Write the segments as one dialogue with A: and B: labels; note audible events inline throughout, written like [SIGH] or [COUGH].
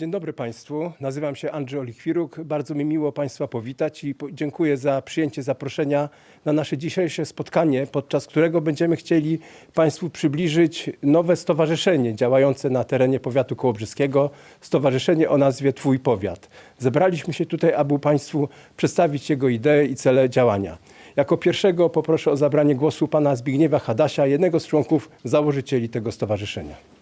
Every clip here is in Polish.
A: Dzień dobry Państwu. Nazywam się Andrzej Olikwiruk. Bardzo mi miło Państwa powitać i dziękuję za przyjęcie zaproszenia na nasze dzisiejsze spotkanie, podczas którego będziemy chcieli Państwu przybliżyć nowe stowarzyszenie działające na terenie powiatu kołobrzyskiego, stowarzyszenie o nazwie Twój Powiat. Zebraliśmy się tutaj, aby Państwu przedstawić jego idee i cele działania. Jako pierwszego poproszę o zabranie głosu pana Zbigniewa Hadasia, jednego z członków założycieli tego stowarzyszenia.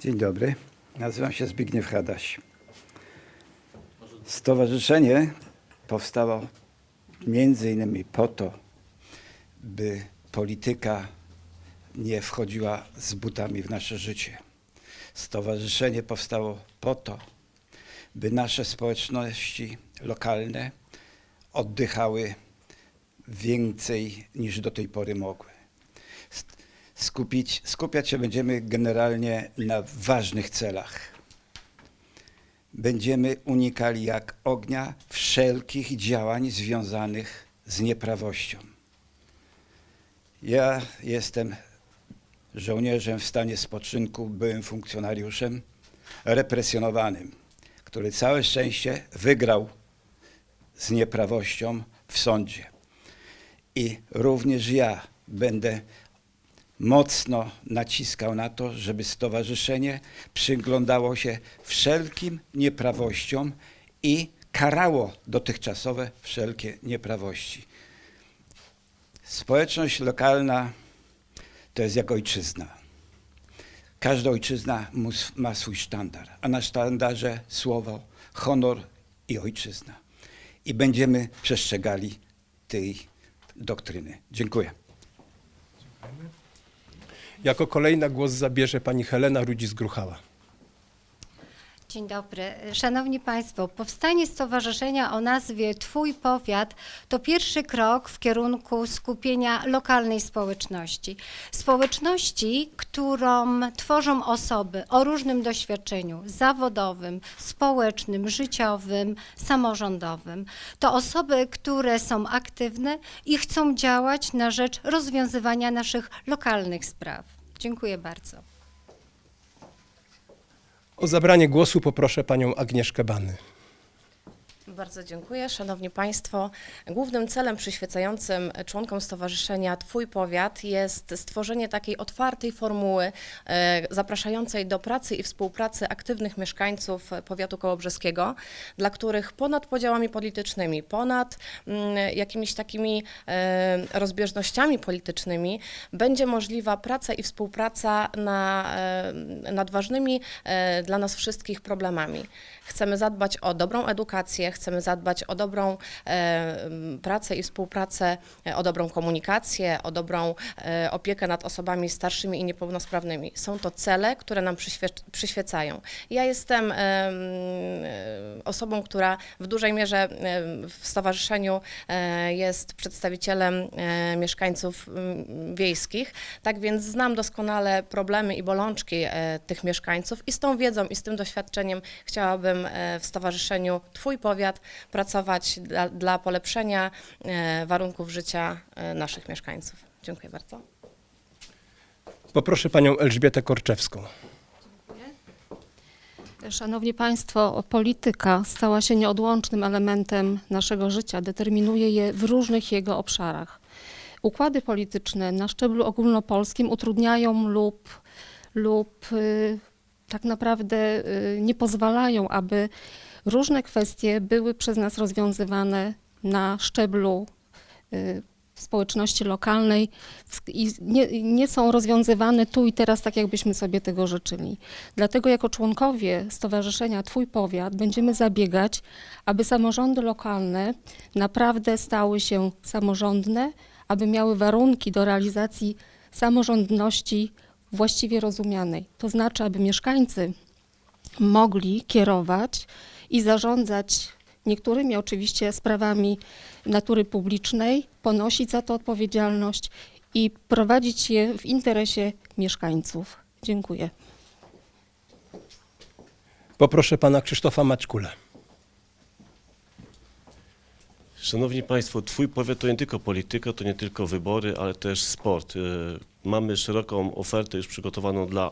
B: Dzień dobry, nazywam się Zbigniew Hadaś. Stowarzyszenie powstało między innymi po to, by polityka nie wchodziła z butami w nasze życie. Stowarzyszenie powstało po to, by nasze społeczności lokalne oddychały więcej niż do tej pory mogły skupić, skupiać się będziemy generalnie na ważnych celach. Będziemy unikali jak ognia wszelkich działań związanych z nieprawością. Ja jestem żołnierzem w stanie spoczynku, byłem funkcjonariuszem represjonowanym, który całe szczęście wygrał z nieprawością w sądzie. I również ja będę mocno naciskał na to, żeby stowarzyszenie przyglądało się wszelkim nieprawościom i karało dotychczasowe wszelkie nieprawości. Społeczność lokalna to jest jak ojczyzna. Każda ojczyzna ma swój sztandar, a na sztandarze słowo, honor i ojczyzna. I będziemy przestrzegali tej doktryny. Dziękuję.
A: Jako kolejna głos zabierze pani Helena Rudzis-Gruchała.
C: Dzień dobry. Szanowni Państwo, powstanie stowarzyszenia o nazwie Twój Powiat to pierwszy krok w kierunku skupienia lokalnej społeczności. Społeczności, którą tworzą osoby o różnym doświadczeniu zawodowym, społecznym, życiowym, samorządowym. To osoby, które są aktywne i chcą działać na rzecz rozwiązywania naszych lokalnych spraw. Dziękuję bardzo.
A: O zabranie głosu poproszę panią Agnieszkę Bany.
D: Bardzo dziękuję. Szanowni Państwo, głównym celem przyświecającym członkom Stowarzyszenia Twój Powiat jest stworzenie takiej otwartej formuły e, zapraszającej do pracy i współpracy aktywnych mieszkańców powiatu kołobrzeskiego, dla których ponad podziałami politycznymi, ponad mm, jakimiś takimi e, rozbieżnościami politycznymi będzie możliwa praca i współpraca na, e, nad ważnymi dla nas wszystkich problemami. Chcemy zadbać o dobrą edukację, chcemy zadbać o dobrą e, pracę i współpracę, e, o dobrą komunikację, o dobrą e, opiekę nad osobami starszymi i niepełnosprawnymi. Są to cele, które nam przyświe- przyświecają. Ja jestem em, osobą, która w dużej mierze w stowarzyszeniu jest przedstawicielem mieszkańców wiejskich, tak więc znam doskonale problemy i bolączki tych mieszkańców i z tą wiedzą i z tym doświadczeniem chciałabym w Stowarzyszeniu Twój Powiat pracować dla, dla polepszenia e, warunków życia e, naszych mieszkańców. Dziękuję bardzo.
A: Poproszę panią Elżbietę Korczewską.
E: Szanowni Państwo, polityka stała się nieodłącznym elementem naszego życia, determinuje je w różnych jego obszarach. Układy polityczne na szczeblu ogólnopolskim utrudniają lub, lub y, tak naprawdę y, nie pozwalają, aby różne kwestie były przez nas rozwiązywane na szczeblu y, społeczności lokalnej i nie, nie są rozwiązywane tu i teraz tak, jakbyśmy sobie tego życzyli. Dlatego jako członkowie Stowarzyszenia Twój Powiat będziemy zabiegać, aby samorządy lokalne naprawdę stały się samorządne, aby miały warunki do realizacji samorządności właściwie rozumianej. To znaczy, aby mieszkańcy mogli kierować i zarządzać niektórymi oczywiście sprawami natury publicznej, ponosić za to odpowiedzialność i prowadzić je w interesie mieszkańców. Dziękuję.
A: Poproszę pana Krzysztofa Maćkula.
F: Szanowni Państwo, Twój powiat to nie tylko polityka, to nie tylko wybory, ale też sport. Y, Mamy szeroką ofertę już przygotowaną dla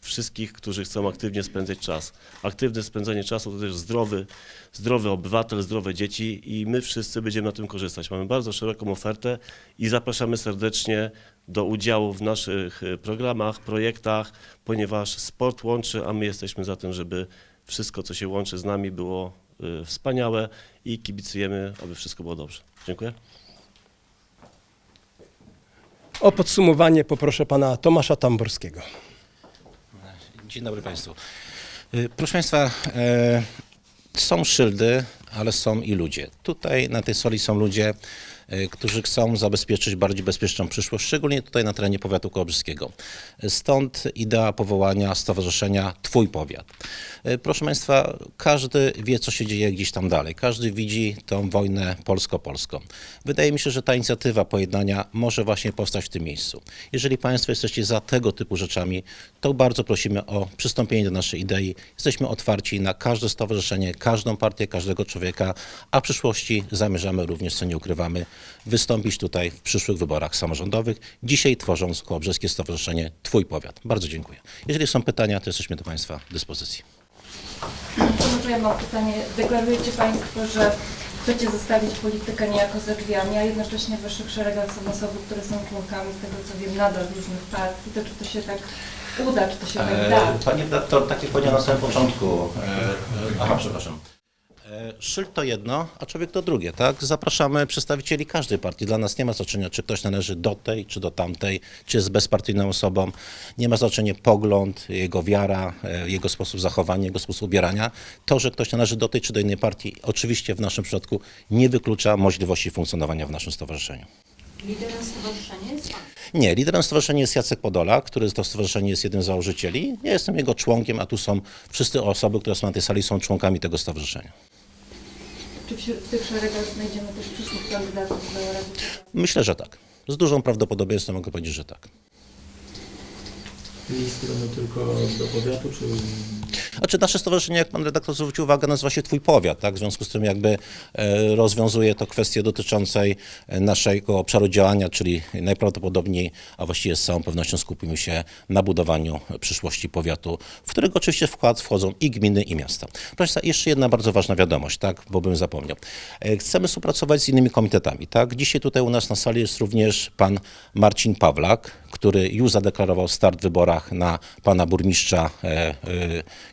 F: wszystkich, którzy chcą aktywnie spędzać czas. Aktywne spędzanie czasu to też zdrowy, zdrowy obywatel, zdrowe dzieci i my wszyscy będziemy na tym korzystać. Mamy bardzo szeroką ofertę i zapraszamy serdecznie do udziału w naszych e, programach, projektach, ponieważ sport łączy, a my jesteśmy za tym, żeby wszystko, co się łączy z nami, było e, wspaniałe i kibicujemy, aby wszystko było dobrze. Dziękuję.
A: O podsumowanie poproszę pana Tomasza Tamborskiego.
G: Dzień dobry Państwu. Y, Proszę Państwa, e, są szyldy, ale są i ludzie. Tutaj na tej soli są ludzie, e, którzy chcą zabezpieczyć bardziej bezpieczną przyszłość, szczególnie tutaj na terenie powiatu kołobrzyskiego. Stąd idea powołania stowarzyszenia Twój Powiat. E, Proszę Państwa, każdy wie, co się dzieje gdzieś tam dalej. Każdy widzi tą wojnę polsko-polską. Wydaje mi się, że ta inicjatywa pojednania może właśnie powstać w tym miejscu. Jeżeli Państwo jesteście za tego typu rzeczami, to bardzo prosimy o przystąpienie do naszej idei. Jesteśmy otwarci na każde stowarzyszenie, każdą partię, każdego człowieka, a w przyszłości zamierzamy również, co nie ukrywamy, wystąpić tutaj w przyszłych wyborach samorządowych, dzisiaj tworząc Kołobrzeskie Stowarzyszenie Twój Powiat. Bardzo dziękuję. Jeżeli są pytania, to jesteśmy do Państwa dyspozycji.
H: To może ja mam pytanie. Deklarujecie Państwo, że chcecie zostawić politykę niejako za drzwiami, a jednocześnie w Waszych szeregach są osoby, które są członkami, z tego co wiem, nadal różnych partii. To czy to się tak uda, czy to się tak da?
G: Panie redaktor, tak jak powiedziałem na samym początku. E, aha, przepraszam. E, Szyld to jedno, a człowiek to drugie, tak? Zapraszamy przedstawicieli każdej partii. Dla nas nie ma znaczenia, czy ktoś należy do tej, czy do tamtej, czy jest bezpartyjną osobą. Nie ma znaczenia pogląd, jego wiara, e, jego sposób zachowania, jego sposób ubierania. To, że ktoś należy do tej, czy do innej partii, oczywiście w naszym przypadku nie wyklucza możliwości funkcjonowania w naszym stowarzyszeniu.
I: Liderem stowarzyszenia jest pan.
G: Nie, liderem stowarzyszenia jest Jacek Podola, który to stowarzyszenie jest jednym z założycieli. Ja jestem jego członkiem, a tu są wszyscy osoby, które są na tej sali, są członkami tego stowarzyszenia.
H: Czy w tych szeregach znajdziemy też przyszłych kandydatów do Rady?
G: Myślę, że tak. Z dużą prawdopodobieństwem mogę powiedzieć, że tak.
J: Listy będą tylko do powiatu, czy
G: Znaczy nasze stowarzyszenie, jak pan redaktor zwrócił uwagę, nazywa się Twój Powiat, tak? W związku z tym jakby e, rozwiązuje to kwestię dotyczącej e, naszego obszaru działania, czyli najprawdopodobniej, a właściwie z całą pewnością skupimy się na budowaniu przyszłości powiatu, w którego oczywiście wkład wchodzą i gminy, i miasta. Proszę jeszcze jedna bardzo ważna wiadomość, tak? Bo bym zapomniał. E, Chcemy współpracować z innymi komitetami, tak? Dzisiaj tutaj u nas na sali jest również pan Marcin Pawlak, który już zadeklarował start w wyborach na pana burmistrza e, e,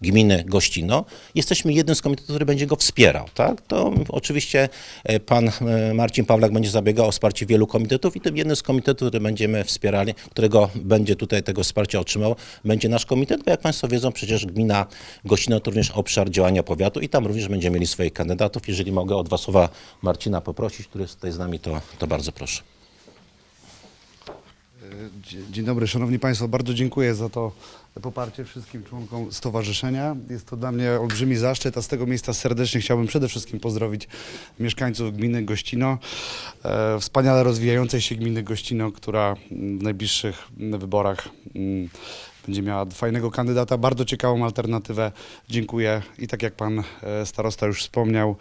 G: gminy Gościno. Jesteśmy jednym z komitetów, który będzie go wspierał. Tak? To oczywiście e, pan e, Marcin Pawlak będzie zabiegał o wsparcie wielu komitetów i tym jednym z komitetów, który będziemy wspierali, którego będzie tutaj tego wsparcia otrzymał, będzie nasz komitet, bo jak państwo wiedzą, przecież gmina Gościno to również obszar działania powiatu i tam również będziemy mieli swoich kandydatów. Jeżeli mogę od was słowa Marcina poprosić, który jest tutaj z nami, to, to bardzo proszę.
K: Dzie- Dzień dobry, Szanowni Państwo. Bardzo dziękuję za to poparcie wszystkim członkom stowarzyszenia. Jest to dla mnie olbrzymi zaszczyt, a z tego miejsca serdecznie chciałbym przede wszystkim pozdrowić mieszkańców gminy Gościno, e, wspaniale rozwijającej się gminy Gościno, która w najbliższych wyborach mm, będzie miała fajnego kandydata, bardzo ciekawą alternatywę. Dziękuję i tak jak pan e, starosta już wspomniał,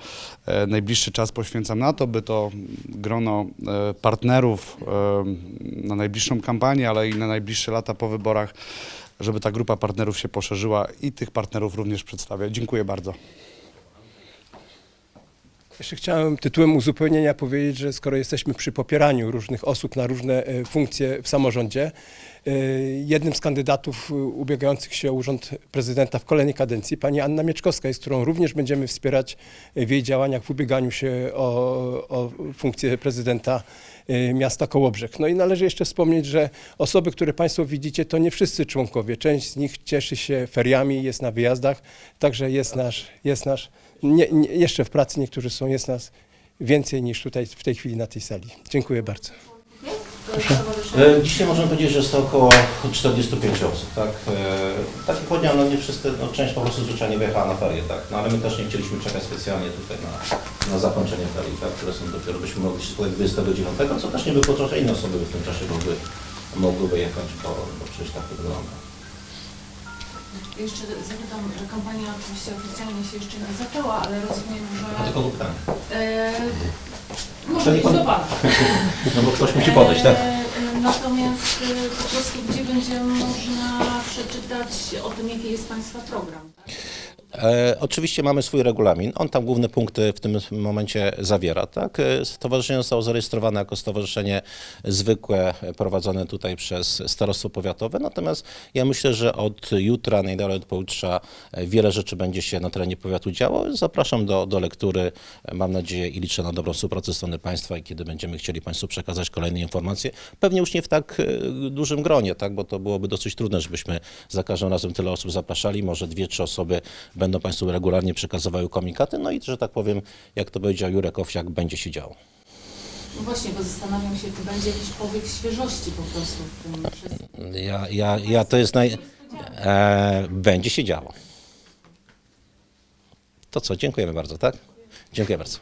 K: e, najbliższy czas poświęcam na to, by to grono e, partnerów na najbliższą kampanię, ale i na najbliższe lata po wyborach, żeby ta grupa partnerów się poszerzyła i tych partnerów również przedstawia. Dziękuję bardzo.
A: Jeszcze chciałem tytułem uzupełnienia powiedzieć, że skoro jesteśmy przy popieraniu różnych osób na różne e, funkcje w samorządzie, e, jednym z kandydatów e, ubiegających się o urząd prezydenta w kolejnej kadencji, pani Anna Mieczkowska, jest, którą również będziemy wspierać w jej działaniach w ubieganiu się o, o funkcję prezydenta miasta Kołobrzeg. No i należy jeszcze wspomnieć, że osoby, które Państwo widzicie, to nie wszyscy członkowie. Część z nich cieszy się feriami, jest na wyjazdach, także jest nasz, jest nasz nie, nie, jeszcze w pracy niektórzy są, jest nas więcej niż tutaj w tej chwili na tej sali. Dziękuję bardzo.
G: E, Dzisiaj możemy powiedzieć, że jest to około 45 osób, tak? E, Tak jak powiedziałem, no nie wszyscy, no część po prostu zwyczajnie wyjechała na ferie, tak? No ale my też nie chcieliśmy czekać specjalnie tutaj na, na zakończenie ferii, tak? Które są dopiero, byśmy mogli się spotkać 29, co też nie wyklucza, że inne osoby by w tym czasie mogły, mogły wyjechać, bo, bo przecież tak to wygląda.
I: Jeszcze zapytam, że kampania oczywiście oficjalnie się jeszcze nie zaczęła, ale rozumiem,
G: A
I: że...
G: tylko pytanie.
I: E,
G: To
I: może
G: nie
I: być
G: pan-
I: do Pana. [LAUGHS]
G: No bo ktoś musi podejść, tak?
I: E, Natomiast e, po prostu gdzie będzie można przeczytać o tym, jaki jest Państwa program? Tak?
G: E, oczywiście mamy swój regulamin. On tam główne punkty w tym momencie zawiera. Tak? E, Stowarzyszenie zostało zarejestrowane jako stowarzyszenie zwykłe, e, prowadzone tutaj przez Starostwo Powiatowe. Natomiast ja myślę, że od jutra, najdalej od pojutrze, e, wiele rzeczy będzie się na terenie powiatu działo. Zapraszam do, do lektury. Mam nadzieję i liczę na dobrą współpracę strony państwa i kiedy będziemy chcieli Państwu przekazać kolejne informacje, pewnie już nie w tak dużym gronie, tak? bo to byłoby dosyć trudne, żebyśmy za każdym razem tyle osób zapraszali. Może dwie, trzy osoby będą Państwu regularnie przekazywały komunikaty, no i, że tak powiem, jak to powiedział Jurek Owsiak, będzie się działo.
I: No właśnie, bo zastanawiam się, czy będzie jakiś powiew świeżości po prostu w tym wszystkim.
G: Ja, ja, ja to jest naj... E, będzie się działo. To co, dziękujemy bardzo, tak? Dziękuję bardzo.